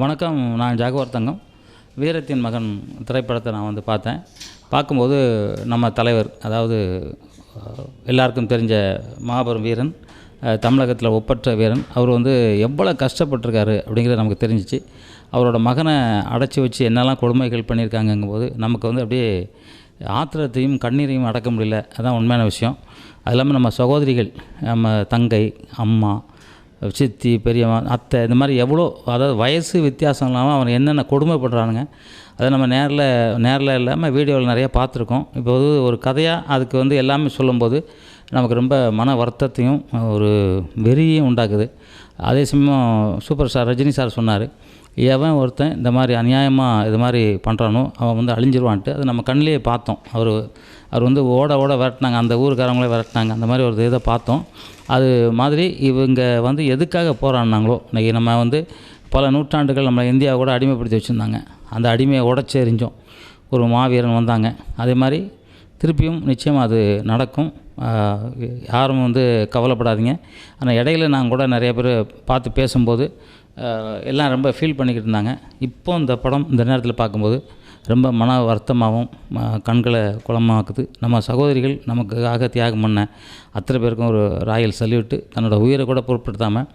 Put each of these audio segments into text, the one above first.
வணக்கம் நான் ஜாகுவார் தங்கம். வீரத்தின் மகன் திரைப்படத்தை நான் வந்து பார்த்தேன். பார்க்கும்போது நம்ம தலைவர் அதாவது எல்லாருக்கும் தெரிஞ்ச மாபெரும் வீரன் தமிழகத்தில் ஒப்பற்ற வீரன் அவர் வந்து எவ்வளோ கஷ்டப்பட்டிருக்காரு அப்படிங்கிறது நமக்கு தெரிஞ்சிச்சு. அவரோட மகனை அடைச்சி வச்சு என்னெல்லாம் கொடுமைகள் பண்ணியிருக்காங்கங்கும்போது நமக்கு வந்து அப்படியே ஆத்திரத்தையும் கண்ணீரையும் அடக்க முடியல. அதுதான் உண்மையான விஷயம். அது இல்லாமல் நம்ம சகோதரிகள் நம்ம தங்கை அம்மா சித்தி பெரியம்மா அத்தை இந்த மாதிரி எவ்வளோ அதாவது வயசு வித்தியாசம் இல்லாமல் அவன் என்னென்ன கொடுமைப்படுறானுங்க அதை நம்ம நேரில் நேரில் இல்லாமல் வீடியோவில் நிறைய பார்த்துருக்கோம். இப்போ வந்து ஒரு கதையாக அதுக்கு வந்து எல்லாமே சொல்லும்போது நமக்கு ரொம்ப மன வருத்தத்தையும் ஒரு வெறியும் உண்டாக்குது. அதே சமயம் சூப்பர் ஸ்டார் ரஜினி சார் சொன்னார் எவன் ஒருத்தன் இந்த மாதிரி அநியாயமாக இது மாதிரி பண்ணுறானோ அவன் வந்து அழிஞ்சிருவான்ட்டு. அது நம்ம கண்ணிலே பார்த்தோம். அவர் அவர் வந்து ஓட ஓட விரட்டினாங்க. அந்த ஊருக்காரங்களே விரட்டினாங்க. அந்த மாதிரி ஒரு இதை பார்த்தோம். அது மாதிரி இவங்க வந்து எதுக்காக போராடினாங்களோ இன்றைக்கி நம்ம வந்து பல நூற்றாண்டுகள் நம்ம இந்தியாவை கூட அடிமைப்படுத்தி வச்சுருந்தாங்க. அந்த அடிமையை உடச்சி எறிஞ்சோம் ஒரு மாவீரன் வந்தாங்க. அதே மாதிரி திருப்பியும் நிச்சயம் அது நடக்கும். யாரும் வந்து கவலைப்படாதீங்க. ஆனால் இடையில நான் கூட நிறைய பேர் பார்த்து பேசும்போது எல்லாம் ரொம்ப ஃபீல் பண்ணிக்கிட்டு இருந்தாங்க. இப்போ இந்த படம் இந்த நேரத்தில் பார்க்கும்போது ரொம்ப மன வருத்தமாகவும் ம- கண்களை குளமாக்குது. நம்ம சகோதரிகள் நமக்காக தியாகம் பண்ண அத்தனை பேருக்கும் ஒரு ராயல் சல்யூட்டு. தன்னோட உயிரை கூட பொருட்படுத்தாமல்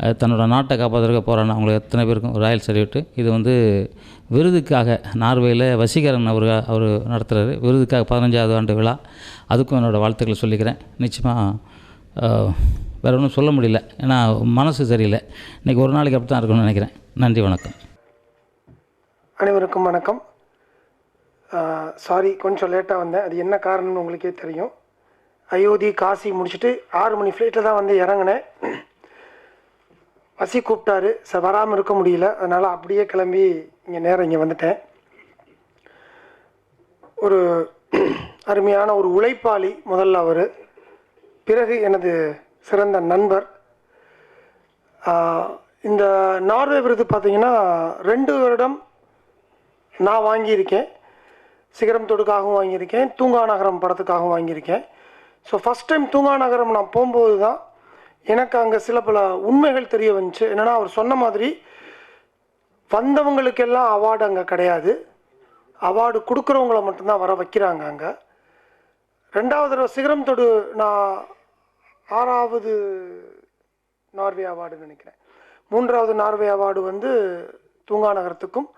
தன்னோட நாட்டை காப்பாற்றுறதுக்கு போகிறாங்க அவங்களுக்கு எத்தனை பேருக்கும் ஒரு ராயல் சல்யூட்டு. இது வந்து விருதுக்காக நார்வேயில் வசீகரன் அவர் அவர் நடத்துகிறாரு விருதுக்காக பதினஞ்சாவது ஆண்டு விழா. அதுக்கும் என்னோடய வாழ்த்துக்களை சொல்லிக்கிறேன். நிச்சயமாக வேறு ஒன்றும் சொல்ல முடியல. ஏன்னா மனசு சரியில்லை. இன்றைக்கி ஒரு நாளைக்கு அப்படி தான் இருக்கணும்னு நினைக்கிறேன். நன்றி வணக்கம். அனைவருக்கும் வணக்கம். சாரி கொஞ்சம் லேட்டாக வந்தேன். அது என்ன காரணம்னு உங்களுக்கே தெரியும். அயோத்தி காசி முடிச்சுட்டு ஆறு மணி ஃப்ளைட்டில் தான் வந்து இறங்கினேன். வசி கூப்பிட்டாரு. ச வராமல் இருக்க முடியல. அதனால் அப்படியே கிளம்பி இங்கே நேரம் இங்கே வந்துட்டேன். ஒரு அருமையான ஒரு உழைப்பாளி முதல்ல அவர். பிறகு எனது சிறந்த நண்பர். இந்த நார்வே விருது பார்த்திங்கன்னா ரெண்டு வருடம் நான் வாங்கியிருக்கேன். சிகரம் தொடுக்காகவும் வாங்கியிருக்கேன் தூங்கா நகரம் படத்துக்காகவும் வாங்கியிருக்கேன். ஸோ ஃபஸ்ட் டைம் தூங்கா நகரம் நான் போகும்போது தான் எனக்கு அங்கே சில பல உண்மைகள் தெரிய வந்துச்சு. என்னென்னா அவர் சொன்ன மாதிரி வந்தவங்களுக்கெல்லாம் அவார்டு அங்கே கிடையாது. அவார்டு கொடுக்குறவங்கள மட்டும்தான் வர வைக்கிறாங்க அங்கே. ரெண்டாவது தடவை சிகரம் தொடு நான் ஆறாவது நார்வே அவார்டுன்னு நினைக்கிறேன். மூன்றாவது நார்வே அவார்டு வந்து தூங்கா நகரத்துக்கும்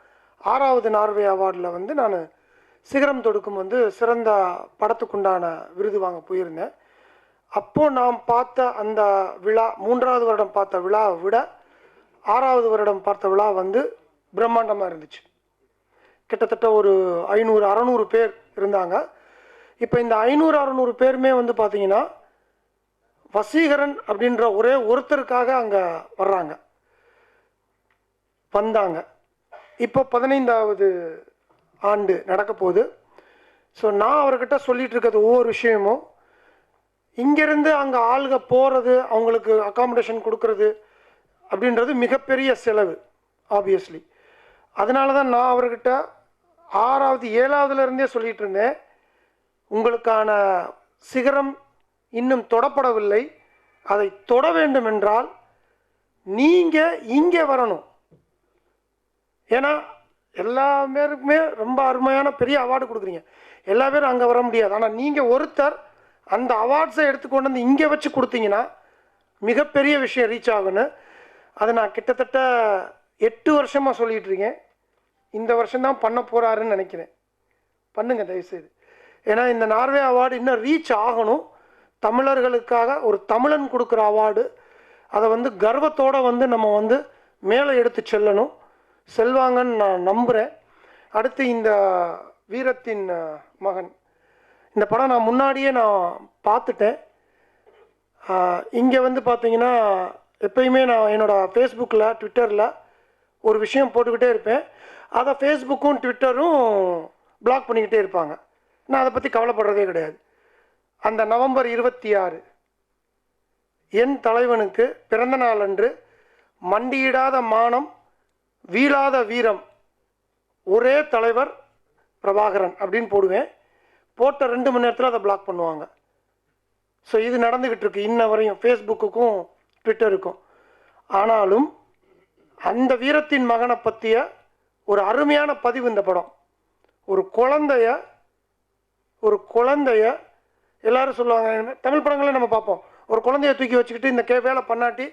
ஆறாவது நார்வே அவார்டில் வந்து நான் சிகரம் தொடுக்கும் வந்து சிறந்த படத்துக்குண்டான விருது வாங்க போயிருந்தேன். அப்போது நாம் பார்த்த அந்த விழா மூன்றாவது வருடம் பார்த்த விழாவை விட ஆறாவது வருடம் பார்த்த விழா வந்து பிரம்மாண்டமாக இருந்துச்சு. கிட்டத்தட்ட ஒரு ஐநூறு அறநூறு பேர் இருந்தாங்க. இப்போ இந்த ஐநூறு அறநூறு பேருமே வந்து பார்த்தீங்கன்னா வசீகரன் அப்படின்ற ஒரே ஒருத்தருக்காக அங்கே வர்றாங்க. வந்தாங்க. இப்போ பதினைந்தாவது ஆண்டு நடக்க போகுது. ஸோ நான் அவர்கிட்ட சொல்லிகிட்டு இருக்கிறது ஒவ்வொரு விஷயமும் இங்கேருந்து அங்கே ஆளுக போகிறது அவங்களுக்கு அக்காமடேஷன் கொடுக்கறது அப்படின்றது மிகப்பெரிய செலவு ஆப்வியஸ்லி அதனால தான் நான் அவர்கிட்ட ஆறாவது ஏழாவதுலேருந்தே சொல்லிகிட்டு இருந்தேன் உங்களுக்கான சிகரம் இன்னும் தொடப்படவில்லை. அதை தொட வேண்டும் என்றால் நீங்கள் இங்கே வரணும். ஏன்னா எல்லா பேருக்குமே ரொம்ப அருமையான பெரிய அவார்டு கொடுக்குறீங்க. எல்லா பேரும் அங்கே வர முடியாது. ஆனால் நீங்கள் ஒருத்தர் அந்த அவார்ட்ஸை எடுத்துக்கொண்டு வந்து இங்கே வச்சு கொடுத்தீங்கன்னா மிகப்பெரிய விஷயம் ரீச் ஆகுன்னு அதை நான் கிட்டத்தட்ட எட்டு வருஷமாக சொல்லிகிட்டு இருக்கேன். இந்த வருஷம்தான் பண்ண போகிறாருன்னு நினைக்கிறேன். பண்ணுங்க தயவுசெய்து. ஏன்னா இந்த நார்வே அவார்டு இன்னும் ரீச் ஆகணும். தமிழர்களுக்காக ஒரு தமிழன் கொடுக்குற அவார்டு அதை வந்து கர்வத்தோடு வந்து நம்ம வந்து மேலே எடுத்து செல்லணும். செல்வாங்கன்னு நான் நம்புகிறேன் அடுத்து இந்த வீரத்தின் மகன். இந்த படம் நான் முன்னாடியே நான் பார்த்துட்டேன். இங்கே வந்து பார்த்தீங்கன்னா எப்பயுமே நான் என்னோடய ஃபேஸ்புக்கில் ட்விட்டரில் ஒரு விஷயம் போட்டுக்கிட்டே இருப்பேன். அதை ஃபேஸ்புக்கும் ட்விட்டரும் பிளாக் பண்ணிக்கிட்டே இருப்பாங்க. நான் அதை பற்றி கவலைப்படுறதே கிடையாது. அந்த நவம்பர் இருபத்தி ஆறு என் தலைவனுக்கு பிறந்த நாள் அன்று மண்டியிடாத மானம் வீழாத வீரம். ஒரே தலைவர் பிரபாகரன் அப்படின்னு போடுவேன். போட்ட ரெண்டு மணி நேரத்தில் அதை பிளாக் பண்ணுவாங்க. ஸோ இது நடந்துக்கிட்டு இருக்கு இன்ன வரையும். ஃபேஸ்புக்குக்கும் ட்விட்டருக்கும் ஆனாலும் அந்த வீரத்தின் மகனை பற்றிய ஒரு அருமையான பதிவு இந்த படம். ஒரு குழந்தைய ஒரு குழந்தைய எல்லாரும் சொல்லுவாங்க தமிழ் படங்களே நம்ம பார்ப்போம். ஒரு குழந்தைய தூக்கி வச்சுக்கிட்டு இந்த கே வேலை பண்ணாட்டி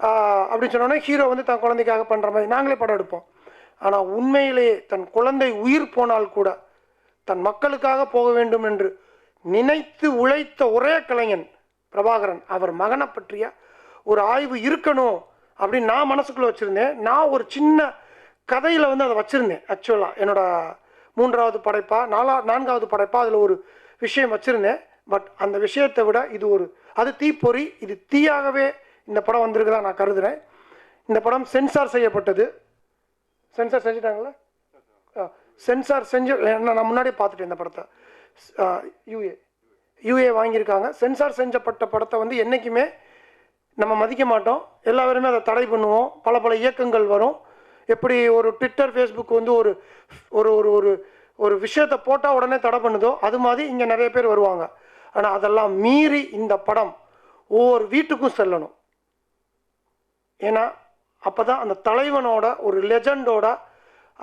அப்படின்னு சொன்னோன்னே ஹீரோ வந்து தன் குழந்தைக்காக பண்ணுற மாதிரி நாங்களே படம் எடுப்போம். ஆனால் உண்மையிலேயே தன் குழந்தை உயிர் போனால் கூட தன் மக்களுக்காக போக வேண்டும் என்று நினைத்து உழைத்த ஒரே கலைஞன் பிரபாகரன் அவர் மகனை பற்றிய ஒரு ஆய்வு இருக்கணும் அப்படின்னு நான் மனசுக்குள்ளே வச்சுருந்தேன். நான் ஒரு சின்ன கதையில் வந்து அதை வச்சுருந்தேன் ஆக்சுவலாக என்னோட மூன்றாவது படைப்பா நாலா நான்காவது படைப்பா அதில் ஒரு விஷயம் வச்சுருந்தேன். பட் அந்த விஷயத்தை விட இது ஒரு அது தீப்பொறி இது தீயாகவே இந்த படம் வந்திருக்குதா நான் கருதுகிறேன் இந்த படம் சென்சார் செய்யப்பட்டது. சென்சார் செஞ்சுட்டாங்களா? சென்சார் செஞ்சு நான் முன்னாடியே பார்த்துட்டேன் இந்த படத்தை. யூஏ. யூஏ வாங்கியிருக்காங்க. சென்சார் செஞ்சப்பட்ட படத்தை வந்து என்றைக்குமே நம்ம மதிக்க மாட்டோம். எல்லா பேருமே அதை தடை பண்ணுவோம். பல பல இயக்கங்கள் வரும். எப்படி ஒரு ட்விட்டர் ஃபேஸ்புக் வந்து ஒரு ஒரு ஒரு ஒரு ஒரு விஷயத்தை போட்டால் உடனே தடை பண்ணுதோ அது மாதிரி இங்கே நிறைய பேர் வருவாங்க. ஆனால் அதெல்லாம் மீறி இந்த படம் ஒவ்வொரு வீட்டுக்கும் செல்லணும். ஏன்னா அப்போ தான் அந்த தலைவனோட ஒரு லெஜண்டோட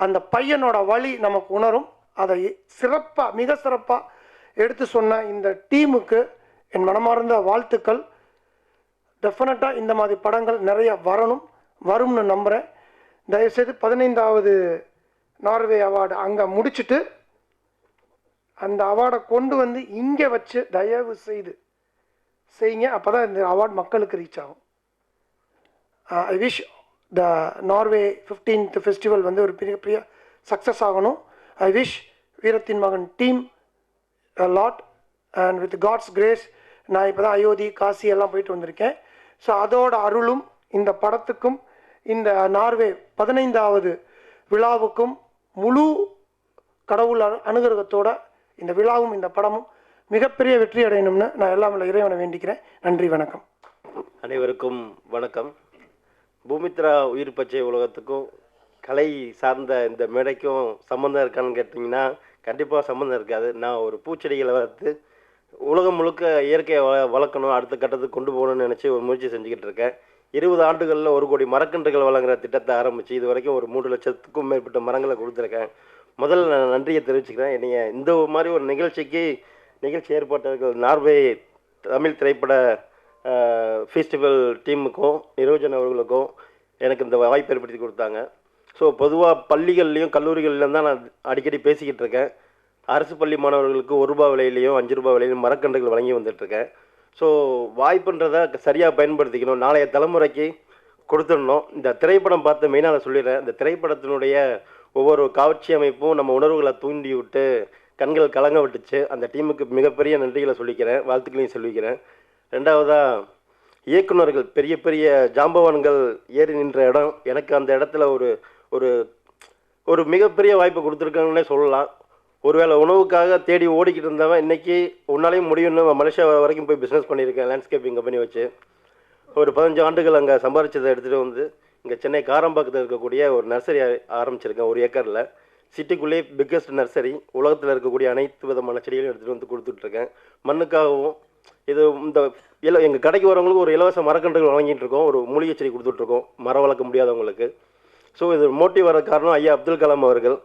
அந்த பையனோட வழி நமக்கு உணரும். அதை சிறப்பாக மிக சிறப்பாக எடுத்து சொன்ன இந்த டீமுக்கு என் மனமார்ந்த வாழ்த்துக்கள். டெஃபினட்டாக இந்த மாதிரி படங்கள் நிறைய வரணும் வரும்னு நம்புகிறேன் தயவுசெய்து பதினைந்தாவது நார்வே அவார்டு அங்கே முடிச்சுட்டு அந்த அவார்டை கொண்டு வந்து இங்கே வச்சு தயவு செய்து செய்யுங்க. அப்போ தான் இந்த அவார்டு மக்களுக்கு ரீச் ஆகும். I wish the Norway fifteenth festival வந்து ஒரு பெரிய பெரிய சக்ஸஸ் ஆகணும். ஐ விஷ் வீரத்தின் மகன் team lot and with God's grace நான் இப்போ தான் அயோத்தி காசி எல்லாம் போயிட்டு வந்திருக்கேன். ஸோ அதோட அருளும் இந்த படத்துக்கும் இந்த நார்வே பதினைந்தாவது விழாவுக்கும் முழு கடவுள் அனு அனுகிரகத்தோட இந்த விழாவும் இந்த படமும் மிகப்பெரிய வெற்றி அடையணும்னு நான் எல்லாம் இறைவனை வேண்டிக்கிறேன். நன்றி வணக்கம். அனைவருக்கும் வணக்கம். பூமித்ரா உயிர் பச்சை உலகத்துக்கும் கலை சார்ந்த இந்த மேடைக்கும் சம்மந்தம் இருக்கான்னு கேட்டிங்கன்னா கண்டிப்பாக சம்மந்தம் இருக்காது. நான் ஒரு பூச்செடிகளை வளர்த்து உலகம் முழுக்க இயற்கையை வள வளர்க்கணும் அடுத்த கட்டத்துக்கு கொண்டு போகணும்னு நினச்சி ஒரு முயற்சி செஞ்சுக்கிட்டு இருக்கேன். இருபது ஆண்டுகளில் ஒரு கோடி மரக்கன்றுகள் வழங்குற திட்டத்தை ஆரம்பித்து இது வரைக்கும் ஒரு மூன்று லட்சத்துக்கும் மேற்பட்ட மரங்களை கொடுத்துருக்கேன். முதல்ல நான் நன்றியை தெரிவிச்சுக்கிறேன். என்னைய இந்த மாதிரி ஒரு நிகழ்ச்சிக்கு நிகழ்ச்சி ஏற்பட்டவர்கள் நார்வே தமிழ் திரைப்பட ஃபெஸ்டிவல் டீமுக்கும் நிரோஜன் அவர்களுக்கும் எனக்கு இந்த வாய்ப்பு ஏற்படுத்தி கொடுத்தாங்க. ஸோ பொதுவாக பள்ளிகள்லேயும் கல்லூரிகள்லையும் தான் நான் அடிக்கடி பேசிக்கிட்டு இருக்கேன். அரசு பள்ளி மாணவர்களுக்கு ஒரு ரூபா விலையிலையும் அஞ்சு ரூபா விலையிலையும் மரக்கன்றுகள் வழங்கி வந்துட்டுருக்கேன் ஸோ வாய்ப்புன்றதை சரியாக பயன்படுத்திக்கணும். நாளைய தலைமுறைக்கு கொடுத்துடணும். இந்த திரைப்படம் பார்த்து மெயினாக அதை சொல்லிடுறேன். இந்த திரைப்படத்தினுடைய ஒவ்வொரு காட்சி அமைப்பும் நம்ம உணர்வுகளை தூண்டி விட்டு கண்கள் கலங்க விட்டுச்சு. அந்த டீமுக்கு மிகப்பெரிய நன்றிகளை சொல்லிக்கிறேன். வாழ்த்துக்களையும் சொல்லிக்கிறேன். ரெண்டாவதாக இயக்குனர்கள் பெரிய பெரிய ஜாம்பவான்கள் ஏறி நின்ற இடம். எனக்கு அந்த இடத்துல ஒரு ஒரு ஒரு மிகப்பெரிய வாய்ப்பு கொடுத்துருக்காங்கன்னே சொல்லலாம். ஒருவேளை உணவுக்காக தேடி ஓடிக்கிட்டு இருந்தவன் இன்றைக்கி உன்னாலையும் முடியும்னு மலேசியா வரைக்கும் போய் பிஸ்னஸ் பண்ணியிருக்கேன் லேண்ட்ஸ்கேப்பிங் கம்பெனி வச்சு. ஒரு பதினஞ்சு ஆண்டுகள் அங்கே சம்பாரிச்சதை எடுத்துகிட்டு வந்து இங்கே சென்னை காரம்பாக்கத்தில் இருக்கக்கூடிய ஒரு நர்சரி ஆரம்பிச்சிருக்கேன் ஒரு ஏக்கரில். சிட்டிக்குள்ளேயே பிக்கஸ்ட் நர்சரி உலகத்தில் இருக்கக்கூடிய அனைத்து விதமான செடிகளையும் எடுத்துகிட்டு வந்து கொடுத்துட்ருக்கேன். மண்ணுக்காகவும் இது இந்த இல்லை எங்கள் கடைக்கு வரவங்களுக்கு ஒரு இலவச மரக்கன்றுகள் வழங்கிட்டு இருக்கோம் ஒரு மூலிகை செடி கொடுத்துட்ருக்கோம். மரம் வளர்க்க முடியாதவங்களுக்கு. ஸோ இது மோட்டிவ் வர காரணம் ஐயா அப்துல் கலாம் அவர்கள்.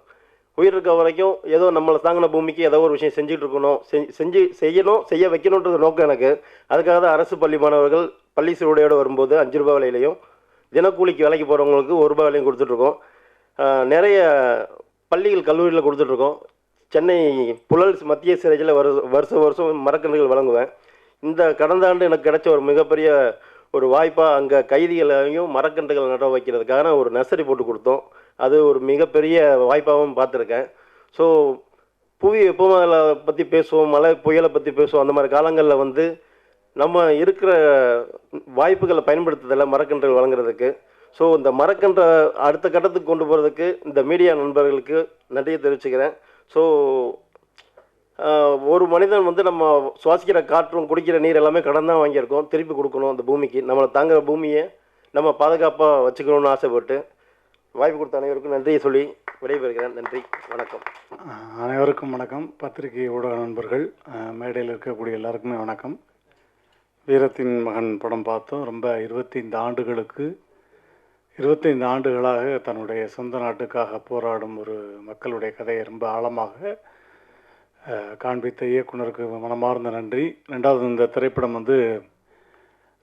உயிர் இருக்க வரைக்கும் ஏதோ நம்மளை தாங்கின பூமிக்கு ஏதோ ஒரு விஷயம் செஞ்சுட்டு இருக்கணும் செஞ்சு செஞ்சு செய்யணும் செய்ய வைக்கணுன்றது நோக்கம் எனக்கு. அதுக்காக தான் அரசு பள்ளி மாணவர்கள் பள்ளி சீருடையோடு வரும்போது அஞ்சு ரூபாய் விலையிலையும் தினக்கூலிக்கு வேலைக்கு போகிறவங்களுக்கு ஒரு ரூபாய் விலையும் கொடுத்துட்ருக்கோம். நிறைய பள்ளிகள் கல்லூரியில் கொடுத்துட்ருக்கோம். சென்னை புழல் மத்திய சிறையில் வரு வருஷம் வருஷம் மரக்கன்றுகள் வழங்குவேன். இந்த கடந்த ஆண்டு எனக்கு கிடைச்ச ஒரு மிகப்பெரிய ஒரு வாய்ப்பாக அங்கே கைதிகளையும் மரக்கன்றுகள் நட வைக்கிறதுக்கான ஒரு நர்சரி போட்டு கொடுத்தோம். அது ஒரு மிகப்பெரிய வாய்ப்பாகவும் பார்த்துருக்கேன். ஸோ புவி வெப்பமலை பற்றி பேசுவோம் மழை புயலை பற்றி பேசுவோம் அந்த மாதிரி காலங்களில் வந்து நம்ம இருக்கிற வாய்ப்புகளை பயன்படுத்துதல மரக்கன்றுகள் வழங்குறதுக்கு. ஸோ இந்த மரக்கன்றை அடுத்த கட்டத்துக்கு கொண்டு போகிறதுக்கு இந்த மீடியா நண்பர்களுக்கு நன்றியை தெரிவிச்சுக்கிறேன். ஸோ ஒரு மனிதன் வந்து நம்ம சுவாசிக்கிற காற்றும் குடிக்கிற நீர் எல்லாமே கடன் தான் வாங்கியிருக்கோம். திருப்பி கொடுக்கணும் அந்த பூமிக்கு. நம்மளை தாங்குற பூமியை நம்ம பாதுகாப்பாக வச்சுக்கணும்னு ஆசைப்பட்டு வாய்ப்பு கொடுத்த அனைவருக்கும் நன்றியை சொல்லி விடைபெறுகிறேன். நன்றி. வணக்கம். அனைவருக்கும் வணக்கம். பத்திரிகை ஊடக நண்பர்கள் மேடையில் இருக்கக்கூடிய எல்லாருக்குமே வணக்கம். வீரத்தின் மகன் படம் பார்த்தோம். ரொம்ப இருபத்தைந்து ஆண்டுகளுக்கு இருபத்தைந்து ஆண்டுகளாக தன்னுடைய சொந்த நாட்டுக்காக போராடும் ஒரு மக்களுடைய கதையை ரொம்ப ஆழமாக காண்பித்த இயக்குனருக்கு மனமார்ந்த நன்றி. ரெண்டாவது இந்த திரைப்படம் வந்து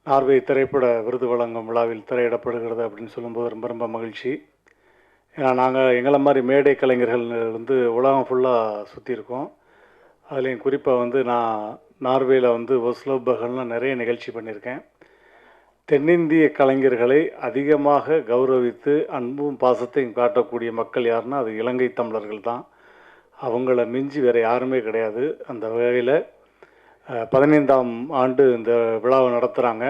நார்வே திரைப்பட விருது வழங்கும் விழாவில் திரையிடப்படுகிறது அப்படின்னு சொல்லும்போது ரொம்ப ரொம்ப மகிழ்ச்சி. ஏன்னா நாங்கள் எங்களை மாதிரி மேடை கலைஞர்கள் வந்து உலகம் ஃபுல்லாக சுற்றியிருக்கோம் அதுலேயும் குறிப்பாக வந்து நான் நார்வேயில் வந்து ஒஸ்லோ பகல்னால் நிறைய நிகழ்ச்சி பண்ணியிருக்கேன். தென்னிந்திய கலைஞர்களை அதிகமாக கௌரவித்து அன்பும் பாசத்தையும் காட்டக்கூடிய மக்கள் யாருன்னா அது இலங்கை தமிழர்கள் தான். அவங்கள மிஞ்சி வேறு யாருமே கிடையாது. அந்த வகையில் பதினைந்தாம் ஆண்டு இந்த விழாவை நடத்துகிறாங்க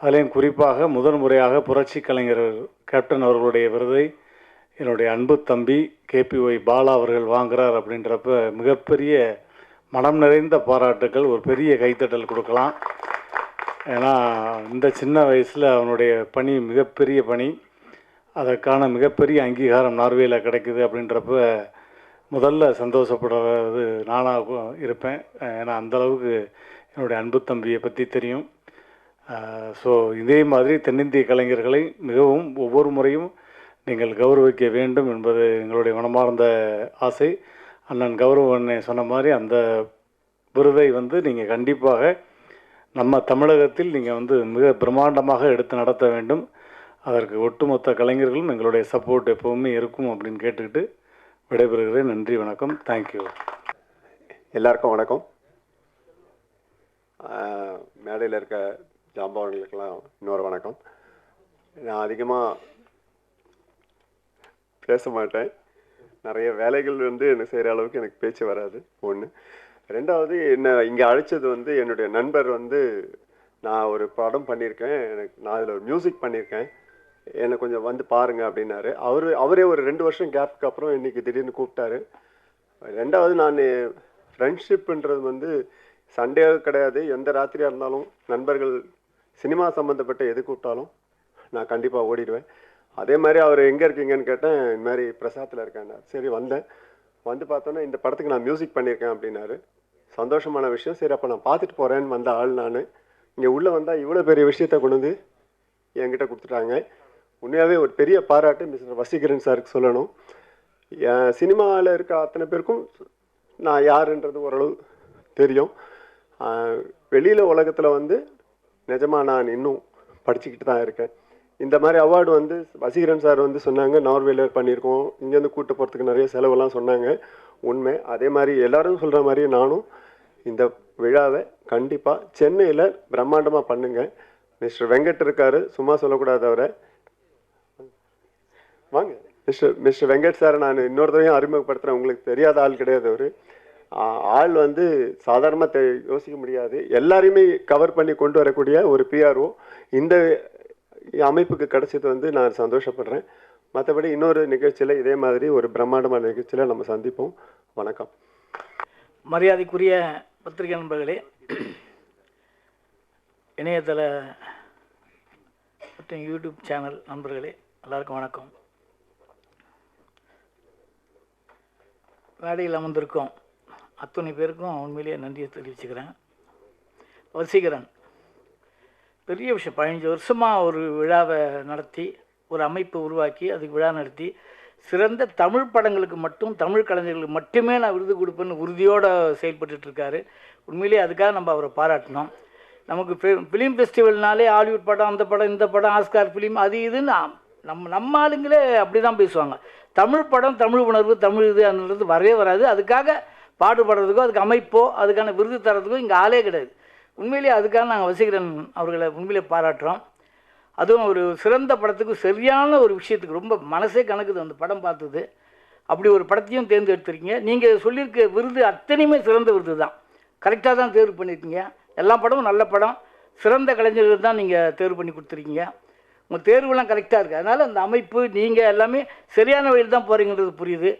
அதுலேயும் குறிப்பாக முதன் முறையாக புரட்சி கலைஞர் கேப்டன் அவர்களுடைய விருதை என்னுடைய அன்பு தம்பி கேபிஒய் பாலா அவர்கள் வாங்குறார் அப்படின்றப்ப மிகப்பெரிய மனம் நிறைந்த பாராட்டுக்கள் ஒரு பெரிய கைத்தட்டல் கொடுக்கலாம். ஏன்னா இந்த சின்ன வயசில் அவனுடைய பணி மிகப்பெரிய பணி. அதற்கான மிகப்பெரிய அங்கீகாரம் நார்வேயில் கிடைக்குது அப்படின்றப்ப முதல்ல சந்தோஷப்படுறது நானாக இருப்பேன். ஏன்னா அந்தளவுக்கு என்னுடைய அன்பு தம்பியை பற்றி தெரியும். ஸோ இதே மாதிரி தென்னிந்திய கலைஞர்களை மிகவும் ஒவ்வொரு முறையும் நீங்கள் கௌரவிக்க வேண்டும் என்பது எங்களுடைய மனமார்ந்த ஆசை. அண்ணன் கௌரவண்ணே சொன்ன மாதிரி அந்த விருதை வந்து நீங்கள் கண்டிப்பாக நம்ம தமிழகத்தில் நீங்கள் வந்து மிக பிரம்மாண்டமாக எடுத்து நடத்த வேண்டும். அதற்கு ஒட்டுமொத்த கலைஞர்களும் எங்களுடைய சப்போர்ட் எப்போவுமே இருக்கும் அப்படின்னு கேட்டுக்கிட்டு விடைபெறுகிறேன். நன்றி வணக்கம். தேங்க்யூ எல்லாருக்கும் வணக்கம். மேடையில் இருக்க ஜாம்பவன்களுக்கெல்லாம் இன்னொரு வணக்கம். நான் அதிகமாக பேச மாட்டேன். நிறைய வேலைகள் வந்து எனக்கு செய்கிற அளவுக்கு எனக்கு பேச்சு வராது. ஒன்று ரெண்டாவது என்ன இங்கே அழைச்சது வந்து என்னுடைய நண்பர் வந்து நான் ஒரு படம் பண்ணியிருக்கேன். எனக்கு நான் அதில் ஒரு மியூசிக் பண்ணியிருக்கேன். என்னை கொஞ்சம் வந்து பாருங்க அப்படின்னாரு. அவர் அவரே ஒரு ரெண்டு வருஷம் கேப்புக்கு அப்புறம் இன்னைக்கு திடீர்னு கூப்பிட்டாரு. ரெண்டாவது நான் ஃப்ரெண்ட்ஷிப்புன்றது வந்து சண்டையாக கிடையாது. எந்த ராத்திரியாக இருந்தாலும் நண்பர்கள் சினிமா சம்மந்தப்பட்ட எது கூப்பிட்டாலும் நான் கண்டிப்பாக ஓடிடுவேன். அதே மாதிரி அவர் எங்கே இருக்கீங்கன்னு கேட்டேன். இந்த மாதிரி பிரசாத்தில் இருக்கேன் சரி வந்தேன். வந்து பார்த்தோன்னே இந்த படத்துக்கு நான் மியூசிக் பண்ணியிருக்கேன் அப்படின்னாரு. சந்தோஷமான விஷயம். சரி அப்போ நான் பார்த்துட்டு போகிறேன்னு வந்த ஆள் நான். இங்கே உள்ளே வந்தால் இவ்வளோ பெரிய விஷயத்தை கொண்டு வந்து என்கிட்ட கொடுத்துட்டாங்க. உண்மையாகவே ஒரு பெரிய பாராட்டு மிஸ்டர் வசீகரன் சாருக்கு சொல்லணும். சினிமாவில் இருக்க அத்தனை பேருக்கும் நான் யாருன்றது ஓரளவு தெரியும். வெளியில் உலகத்தில் வந்து நிஜமாக நான் இன்னும் படிச்சுக்கிட்டு தான் இருக்கேன். இந்த மாதிரி அவார்டு வந்து வசீகரன் சார் வந்து சொன்னாங்க நார்வேல பண்ணியிருக்கோம் இங்கேருந்து கூட்டு போகிறதுக்கு நிறைய செலவெல்லாம் சொன்னாங்க. உண்மை. அதே மாதிரி எல்லாரும் சொல்கிற மாதிரி நானும் இந்த விழாவை கண்டிப்பாக சென்னையில் பிரம்மாண்டமாக பண்ணுங்கள் மிஸ்டர் வெங்கட் இருக்காரு சும்மா சொல்லக்கூடாது அவரை. மிஸ்டர் மிஸ்டர் வெங்கட் சார் நான் இன்னொருத்தரையும் அறிமுகப்படுத்துகிறேன் உங்களுக்கு தெரியாத ஆள் கிடையாது அவர். ஆள் வந்து சாதாரணமாக தெ யோசிக்க முடியாது. எல்லாரையுமே கவர் பண்ணி கொண்டு வரக்கூடிய ஒரு பிஆர்ஓ இந்த அமைப்புக்கு கிடைச்சது வந்து நான் சந்தோஷப்படுறேன். மற்றபடி இன்னொரு நிகழ்ச்சியில் இதே மாதிரி ஒரு பிரம்மாண்டமான நிகழ்ச்சியில் நம்ம சந்திப்போம். வணக்கம். மரியாதைக்குரிய பத்திரிகை நண்பர்களே இணையதள மற்றும் யூடியூப் சேனல் நண்பர்களே எல்லாருக்கும் வணக்கம். மேடையில் அமர்ந்திருக்கோம். அத்தனை பேருக்கும் உண்மையிலேயே நன்றியை தெரிவிச்சுக்கிறேன். வசீகரன் பெரிய விஷயம். பதினஞ்சு வருஷமாக ஒரு விழாவை நடத்தி ஒரு அமைப்பை உருவாக்கி அதுக்கு விழா நடத்தி சிறந்த தமிழ் படங்களுக்கு மட்டும் தமிழ் கலைஞர்களுக்கு மட்டுமே நான் விருது கொடுப்பேன்னு உறுதியோடு செயல்பட்டுருக்காரு உண்மையிலே உண்மையிலேயே அதுக்காக நம்ம அவரை பாராட்டினோம் நமக்கு ஃபிலிம் ஃபெஸ்டிவல்னாலே ஹாலிவுட் படம் அந்த படம் இந்த படம் ஆஸ்கார் ஃபிலிம் அது இதுன்னு நம்ம நம்ம ஆளுங்களே அப்படி தான் பேசுவாங்க. தமிழ் படம் தமிழ் உணர்வு தமிழ் இது அதுன்றது வரவே வராது. அதுக்காக பாடுபடுறதுக்கோ அதுக்கு அமைப்போ அதுக்கான விருது தரதுக்கோ இங்கே ஆளே கிடையாது. உண்மையிலேயே அதுக்காக நாங்கள் வசீகரன் அவர்களை உண்மையிலே பாராட்டுறோம். அதுவும் ஒரு சிறந்த படத்துக்கு சரியான ஒரு விஷயத்துக்கு ரொம்ப மனசே கணக்குது அந்த படம் பார்த்தது. அப்படி ஒரு படத்தையும் தேர்ந்தெடுத்துருக்கீங்க. நீங்கள் சொல்லியிருக்க விருது அத்தனையுமே சிறந்த விருது தான். கரெக்டாக தான் தேர்வு பண்ணியிருக்கீங்க. எல்லா படமும் நல்ல படம். சிறந்த கலைஞர்கள் தான் நீங்கள் தேர்வு பண்ணி கொடுத்துருக்கீங்க. உங்கள் தேர்வுலாம் கரெக்டாக இருக்குது அதனால் அந்த அமைப்பு நீங்கள் எல்லாமே சரியான வழியில் தான் போகிறீங்கிறது புரியுது.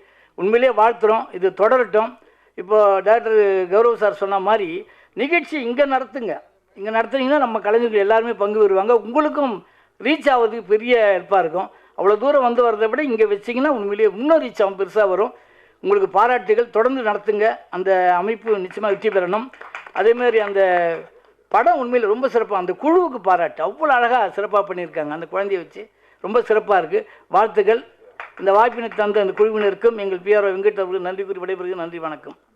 உண்மையிலேயே வாழ்த்துறோம். இது தொடரட்டும். இப்போ டாக்டர் கௌரவ் சார் சொன்ன மாதிரி நிகழ்ச்சி இங்கே நடத்துங்க. இங்கே நடத்துனீங்கன்னா நம்ம கலைஞர்கள் எல்லாருமே பங்கு பெறுவாங்க. உங்களுக்கும் ரீச் ஆகிறதுக்கு பெரிய ஹெல்ப்பாக இருக்கும். அவ்வளோ தூரம் வந்து வரதை விட இங்கே வச்சிங்கன்னா உண்மையிலேயே இன்னும் ரீச் ஆகும் பெருசாக வரும். உங்களுக்கு பாராட்டுகள். தொடர்ந்து நடத்துங்க. அந்த அமைப்பு நிச்சயமாக வெற்றி பெறணும். அதேமாதிரி அந்த படம் உண்மையில் ரொம்ப சிறப்பாக அந்த குழுவுக்கு பாராட்டு. அவ்வளோ அழகாக சிறப்பாக பண்ணியிருக்காங்க. அந்த குழந்தைய வச்சு ரொம்ப சிறப்பாக இருக்குது வாழ்த்துக்கள். இந்த வாய்ப்பினை தந்த அந்த குழுவினருக்கும் எங்கள் பிஆர்ஓ வெங்கட் அவர்களுக்கு நன்றி கூறி விடைபெறுகிறது நன்றி வணக்கம்.